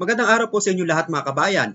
Magandang araw po sa inyo lahat mga kabayan.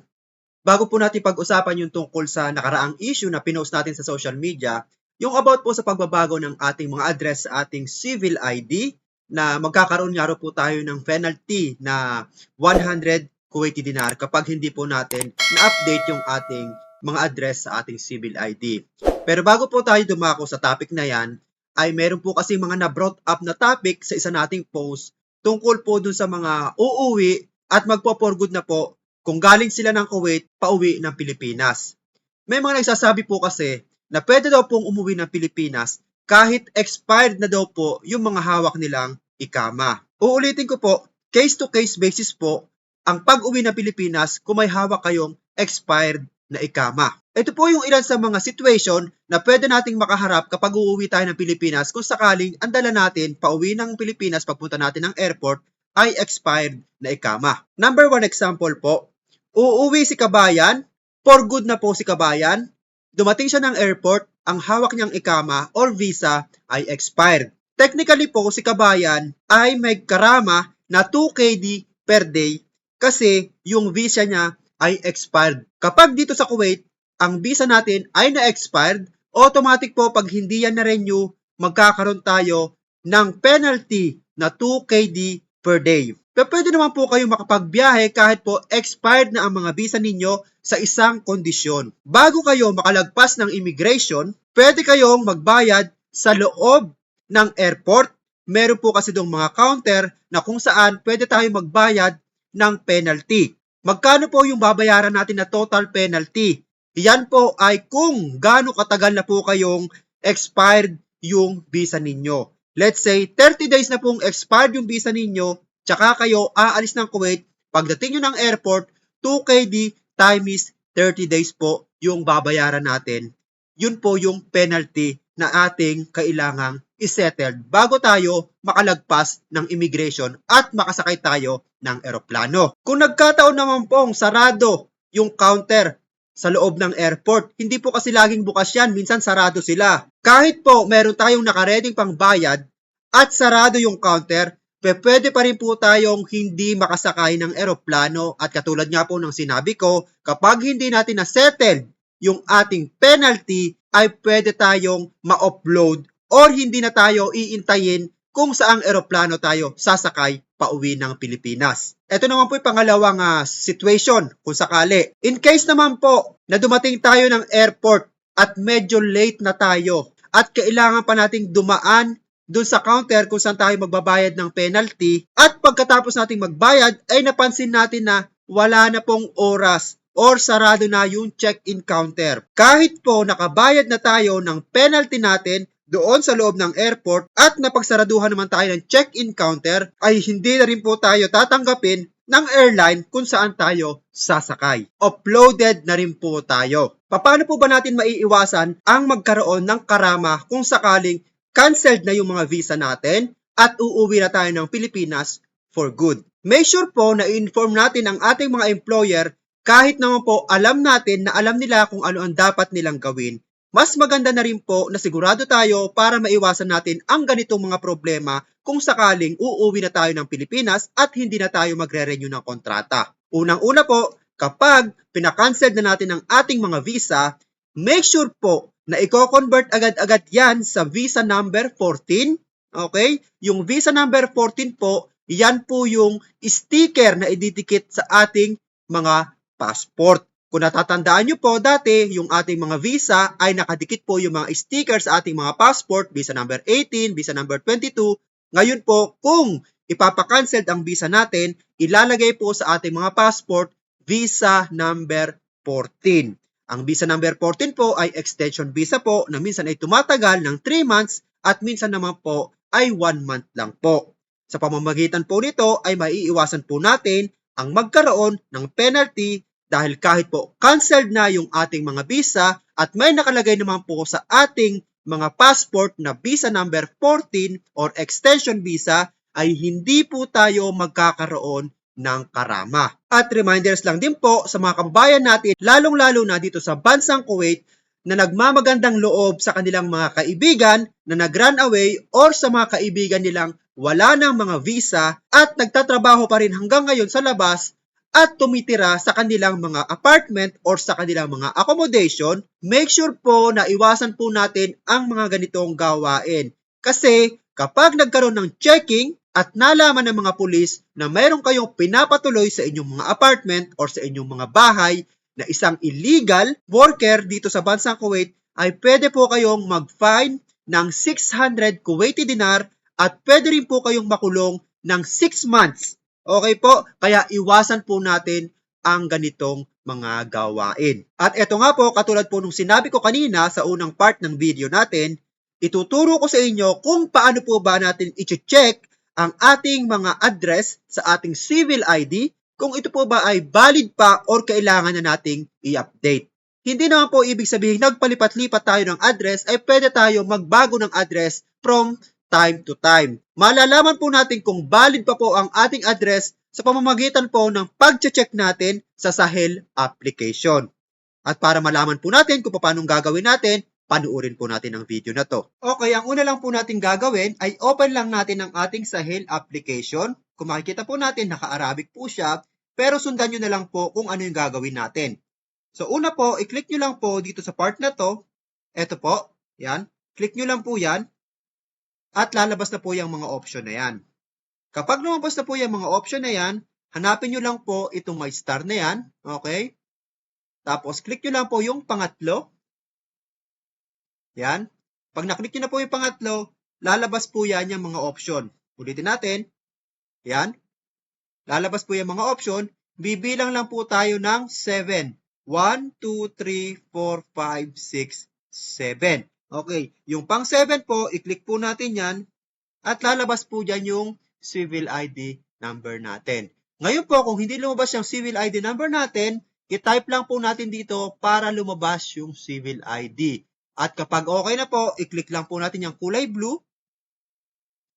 Bago po natin pag-usapan yung tungkol sa nakaraang issue na pinost natin sa social media, yung about po sa pagbabago ng ating mga address sa ating civil ID na magkakaroon nga po tayo ng penalty na 100 Kuwaiti dinar kapag hindi po natin na-update yung ating mga address sa ating civil ID. Pero bago po tayo dumako sa topic na yan, ay meron po kasi mga na-brought up na topic sa isa nating post tungkol po dun sa mga uuwi at magpo-for good na po kung galing sila ng Kuwait pauwi ng Pilipinas. May mga nagsasabi po kasi na pwede daw pong umuwi ng Pilipinas kahit expired na daw po yung mga hawak nilang ikama. Uulitin ko po, case-to-case basis po ang pag-uwi ng Pilipinas kung may hawak kayong expired na ikama. Ito po yung ilan sa mga situation na pwede nating makaharap kapag uuwi tayo ng Pilipinas kung sakaling ang dala natin pauwi ng Pilipinas pagpunta natin ng airport ay expired na ikama. Number one example po, uuwi si kabayan, for good na po si kabayan, dumating siya ng airport, ang hawak niyang ikama or visa ay expired. Technically po si kabayan ay may karama na 2 KD per day kasi yung visa niya ay expired. Kapag dito sa Kuwait, ang visa natin ay na-expired, automatic po pag hindi yan na-renew, magkakaroon tayo ng penalty na 2 KD per day. Pero pwede naman po kayong makapagbiyahe kahit po expired na ang mga visa ninyo sa isang kondisyon. Bago kayo makalagpas ng immigration, pwede kayong magbayad sa loob ng airport. Meron po kasi dong mga counter na kung saan pwede tayo magbayad ng penalty. Magkano po yung babayaran natin na total penalty? Yan po ay kung gaano katagal na po kayong expired yung visa ninyo. Let's say 30 days na pong expired yung visa ninyo, tsaka kayo aalis ng Kuwait, pagdating nyo ng airport, 2KD times 30 days po yung babayaran natin. Yun po yung penalty na ating kailangang isettled bago tayo makalagpas ng immigration at makasakay tayo ng eroplano. Kung nagkataon naman pong sarado yung counter sa loob ng airport, hindi po kasi laging bukas yan, minsan sarado sila. Kahit po meron tayong nakareding pang bayad at sarado yung counter, pwede pa rin po tayong hindi makasakay ng eroplano at katulad nga po ng sinabi ko, kapag hindi natin na-settled yung ating penalty, ay pwede tayong ma-upload or hindi na tayo iintayin kung saang eroplano tayo sasakay pauwi ng Pilipinas. Ito naman po yung pangalawang ah, situation kung sakali. In case naman po na dumating tayo ng airport at medyo late na tayo at kailangan pa nating dumaan dun sa counter kung saan tayo magbabayad ng penalty at pagkatapos nating magbayad ay napansin natin na wala na pong oras or sarado na yung check-in counter. Kahit po nakabayad na tayo ng penalty natin doon sa loob ng airport at napagsaraduhan naman tayo ng check-in counter ay hindi na rin po tayo tatanggapin ng airline kung saan tayo sasakay. Uploaded na rin po tayo. Paano po ba natin maiiwasan ang magkaroon ng karama kung sakaling canceled na yung mga visa natin at uuwi na tayo ng Pilipinas for good? Make sure po na i-inform natin ang ating mga employer kahit naman po alam natin na alam nila kung ano ang dapat nilang gawin, mas maganda na rin po na sigurado tayo para maiwasan natin ang ganitong mga problema kung sakaling uuwi na tayo ng Pilipinas at hindi na tayo magre-renew ng kontrata. Unang-una po, kapag pinakancel na natin ang ating mga visa, make sure po na i-convert agad-agad yan sa visa number 14. Okay? Yung visa number 14 po, yan po yung sticker na ididikit sa ating mga passport. Kung natatandaan nyo po, dati yung ating mga visa ay nakadikit po yung mga sticker sa ating mga passport, visa number 18, visa number 22. Ngayon po, kung ipapakancel ang visa natin, ilalagay po sa ating mga passport, visa number 14. Ang visa number 14 po ay extension visa po na minsan ay tumatagal ng 3 months at minsan naman po ay 1 month lang po. Sa pamamagitan po nito ay maiiwasan po natin ang magkaroon ng penalty dahil kahit po canceled na yung ating mga visa at may nakalagay naman po sa ating mga passport na visa number 14 or extension visa ay hindi po tayo magkakaroon ng karama. At reminders lang din po sa mga kababayan natin, lalong-lalo na dito sa bansang Kuwait, na nagmamagandang loob sa kanilang mga kaibigan na nag-run away or sa mga kaibigan nilang wala ng mga visa at nagtatrabaho pa rin hanggang ngayon sa labas at tumitira sa kanilang mga apartment or sa kanilang mga accommodation, make sure po na iwasan po natin ang mga ganitong gawain. Kasi kapag nagkaroon ng checking at nalaman ng mga pulis na mayroon kayong pinapatuloy sa inyong mga apartment or sa inyong mga bahay na isang illegal worker dito sa bansang Kuwait, ay pwede po kayong mag-fine ng 600 Kuwaiti dinar at pwede rin po kayong makulong ng 6 months. Okay po? Kaya iwasan po natin ang ganitong mga gawain. At eto nga po, katulad po nung sinabi ko kanina sa unang part ng video natin, ituturo ko sa inyo kung paano po ba natin i-check ang ating mga address sa ating civil ID kung ito po ba ay valid pa or kailangan na nating i-update. Hindi naman po ibig sabihin nagpalipat-lipat tayo ng address ay pwede tayo magbago ng address from time to time. Malalaman po natin kung valid pa po ang ating address sa pamamagitan po ng pag-check natin sa Sahel application. At para malaman po natin kung paano gagawin natin, panuorin po natin ang video na to. Okay, ang una lang po natin gagawin ay open lang natin ang ating Sahel application. Kung makikita po natin, naka-Arabic po siya, pero sundan nyo na lang po kung ano yung gagawin natin. So una po, i-click nyo lang po dito sa part na to. Ito po, yan. Click nyo lang po yan. At lalabas na po yung mga option na yan. Kapag lumabas na po yung mga option na yan, hanapin nyo lang po itong may star na yan. Okay? Tapos, click nyo lang po yung pangatlo. Yan. Pag naklik nyo na po yung pangatlo, lalabas po yan yung mga option. Ulitin natin. Yan. Lalabas po yung mga option. Bibilang lang po tayo ng 7. 1, 2, 3, 4, 5, 6, 7. Okay. Yung pang 7 po, i-click po natin yan. At lalabas po dyan yung civil ID number natin. Ngayon po, kung hindi lumabas yung civil ID number natin, i-type lang po natin dito para lumabas yung civil ID. At kapag okay na po, i-click lang po natin yung kulay blue.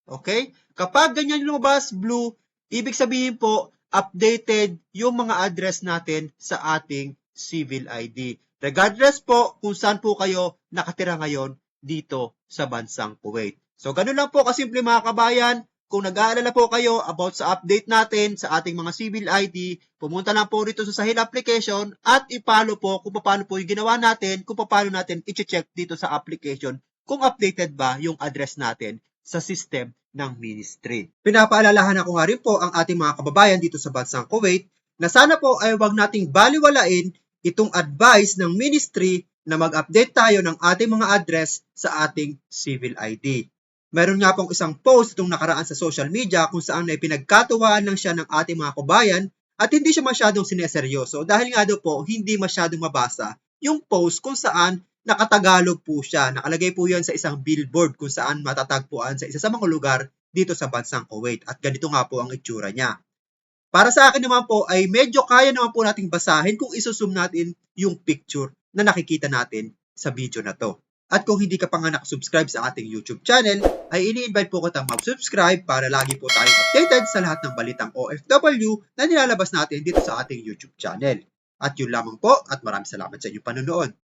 Okay? Kapag ganyan lumabas blue, ibig sabihin po, updated yung mga address natin sa ating civil ID. Regardless po kung saan po kayo nakatira ngayon dito sa bansang Kuwait. So, ganun lang po kasimple mga kabayan. Kung nag-aalala po kayo about sa update natin sa ating mga civil ID, pumunta lang po rito sa Sahil application at ipalo po kung paano po yung ginawa natin, kung paano natin i-check dito sa application kung updated ba yung address natin sa system ng ministry. Pinapaalalahan ako nga rin po ang ating mga kababayan dito sa bansang Kuwait na sana po ay wag nating baliwalain itong advice ng ministry na mag-update tayo ng ating mga address sa ating civil ID. Meron nga pong isang post itong nakaraan sa social media kung saan na pinagkatuwaan lang siya ng ating mga kabayan at hindi siya masyadong sineseryoso dahil nga daw po hindi masyadong mabasa yung post kung saan nakatagalog po siya. Nakalagay po yan sa isang billboard kung saan matatagpuan sa isa sa mga lugar dito sa bansang Kuwait at ganito nga po ang itsura niya. Para sa akin naman po ay medyo kaya naman po nating basahin kung isusum natin yung picture na nakikita natin sa video na to. At kung hindi ka pa nga nakasubscribe sa ating YouTube channel, ay ini-invite po kitang mag-subscribe para lagi po tayong updated sa lahat ng balitang OFW na nilalabas natin dito sa ating YouTube channel. At yun lamang po at maraming salamat sa inyong panonood.